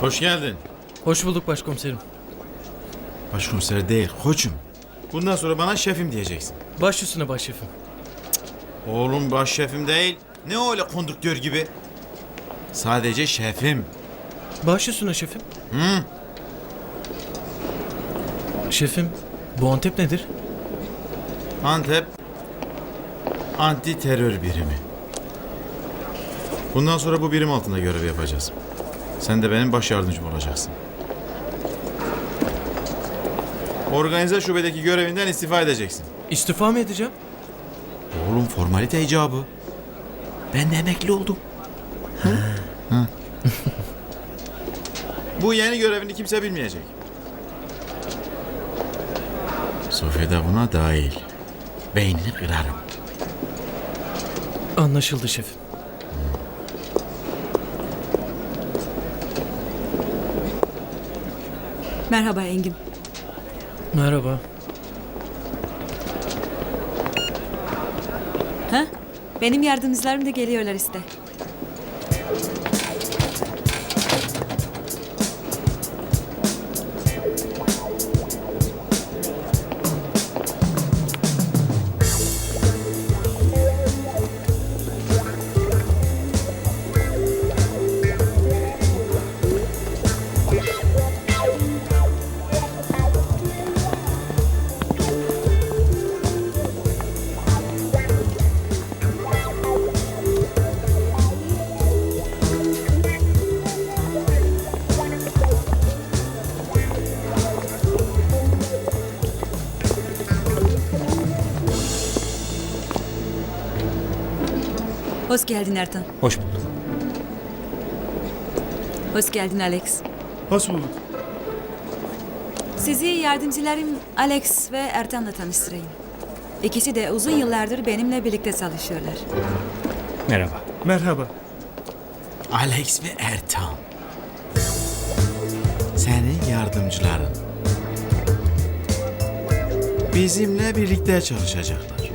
Hoş geldin. Hoş bulduk başkomiserim. Başkomiser değil, koçum. Bundan sonra bana şefim diyeceksin. Baş üstüne başşefim. Oğlum baş şefim değil. Ne öyle konduktör gibi? Sadece şefim. Baş üstüne şefim. Hı? Şefim, bu Antep nedir? Antep anti terör birimi. Bundan sonra bu birim altında görev yapacağız. Sen de benim baş yardımcım olacaksın. Organize şubedeki görevinden istifa edeceksin. İstifa mı edeceğim? Oğlum formalite icabı. Ben de emekli oldum. Ha. Bu yeni görevini kimse bilmeyecek. Sofya da buna dahil. Beynini kırarım. Anlaşıldı şefim. Merhaba Engin. Merhaba. Ha? Benim yardımcılarım da geliyorlar işte. Hoş geldin Ertan. Hoş bulduk. Hoş geldin Alex. Hoş bulduk. Sizi yardımcılarım Alex ve Ertan'la tanıştırayım. İkisi de uzun yıllardır benimle birlikte çalışıyorlar. Merhaba. Merhaba. Alex ve Ertan. Senin yardımcıların. Bizimle birlikte çalışacaklar.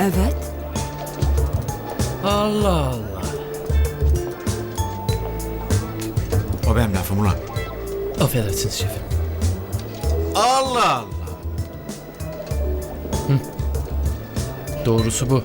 Evet. Allah Allah. O benim lafım ulan. Affedersiniz şefim. Allah Allah. Doğrusu bu.